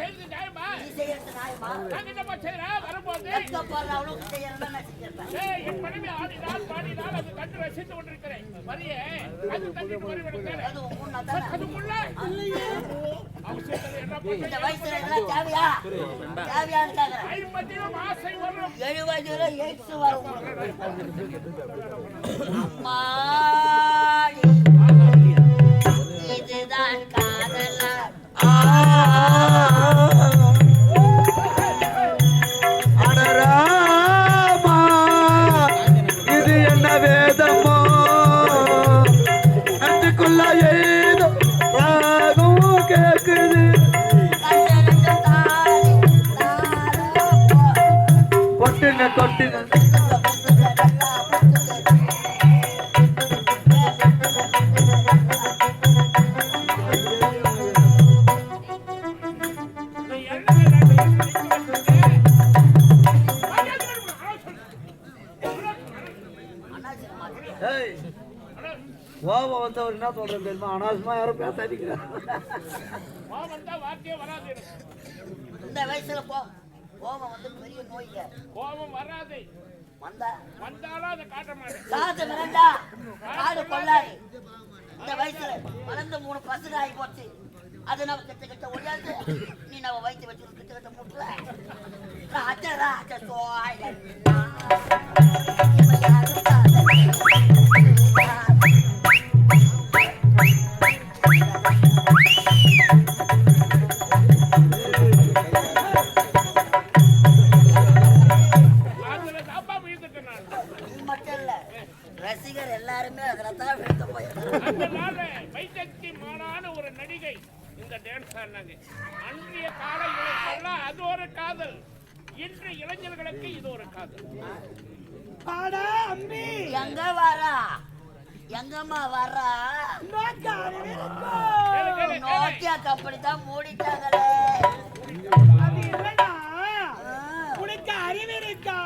செய்தது நியாயமா? நீ செய்யறது நியாயமா? நாங்க என்னப்பா செய்றோம்? வரும்போது, வெக்கப்படுற அளவுக்கு செய்யறதா நான் செஞ்சிருப்பேன். ஏய், என் மனைவி ஆடினாள், பாடினாள், அது கண்டு ரசித்து கொண்டிருக்கிறேன். வரியே, அது தள்ளிட்டு வரி விடுகிறேன். அது உன் முன்ன தானே? அதுக்குள்ள அவசியத்தில் என்ன இந்த பண்ண? வயசுல இதெல்லாம் தேவையா? தேவையான்னு கேக்குறேன். வரும். எழுபதுல எய்ட்ஸ் வரும் உங்களுக்கு. அம்மாடி, கோபம் வந்தவர் என்ன சொல்றது தெரியுமா? அனாவசியமா யாரும் பேசாதீங்க. இந்த வயசுல கோ கோபம் வந்து பெரிய நோய்ங்க. கோபம் வராது. வந்தா வந்தாலும் அதை காட்ட மாட்டேன். மிரண்டா காடு கொள்ளாது. இந்த வயசுல வளர்ந்து மூணு பசங்க ஆகி போச்சு. அது நம்ம கிட்ட கிட்ட ஒழியாது. நீ நம்ம வயிற்று வச்சு கிட்ட கிட்ட முட்டல ராஜா ராஜா சோழ ரசிகர் எல்லாருமே அதுல தான் விழுந்து போயிருக்காங்க மாறான ஒரு நடிகை இந்த டான்ஸ் ஆடினாங்க அன்றைய கால அது ஒரு காதல். இன்று இளைஞர்களுக்கு இது ஒரு காதல். எங்க வரா? எங்கம்மா வரா? கேளு, கேளு. நோக்கியா கம்பெனி தான் மூடிட்டாங்களே. உனக்கு அறிவு இருக்கா?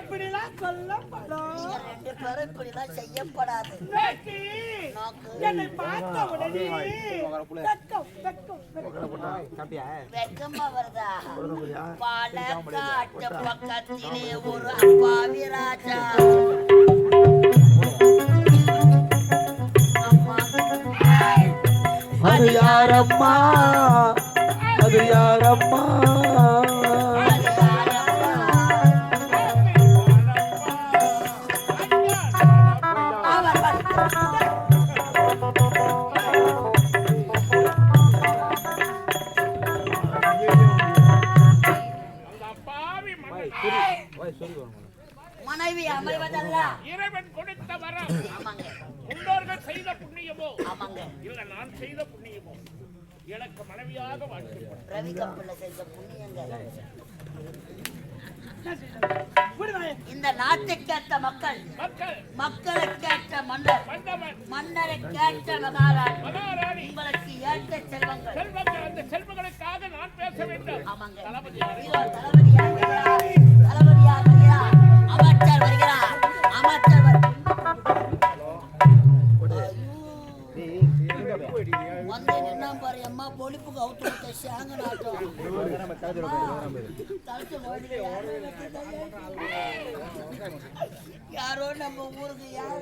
அப்படிலாம் சொல்லப்படும் ரெண்டு பேரும் இப்படிலாம் செய்யப்படாது. என்னை பார்த்த உடனே வெக்கம் வெக்கம் வெக்கம். வெக்கமா வருதா? பாலக்காட்டு பக்கத்திலே ஒரு அப்பாவி ராஜா. அம்மா. அது யாரம்மா? அது யாரம்மா? அது யாரம்மா? அவர் மனைவி அமைவதல்ல. இறைவன் கொடுத்த வரம். ஆமாங்க. முன்னோர்கள் செய்த புண்ணியமோ? ஆமாங்க. இல்ல நான் செய்த புண்ணியமோ? எனக்கு மனைவியாக வாழ்க்கை ரவி கப்பல்ல செஞ்ச புண்ணியங்க புரியுதா இந்த நாட்டுக்கேற்ற மக்கள் மக்கள். மக்களுக்கேற்ற மன்னர் மன்னருக்கேற்ற மகாராணி. மகாராணி. உங்களுக்கு ஏற்ற செல்வங்கள். செல்வங்கள். அந்த செல்வங்களுக்காக நான் பேச வேண்டும். ஆமாங்க. தளபதி பொலிப்புக்கு அவுத்து விட்ட சேங்க நாட்டம் யாரோ நம்ம ஊருக்கு யாரோ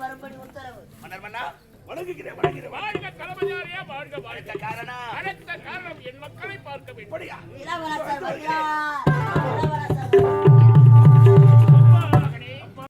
வரும்படி உத்தரவு. வாழ்க தளபதியாரே வாழ்க வாழ்க. காரணம்? அடுத்த காரணம் என் மக்களை பார்க்க வேண்டும்.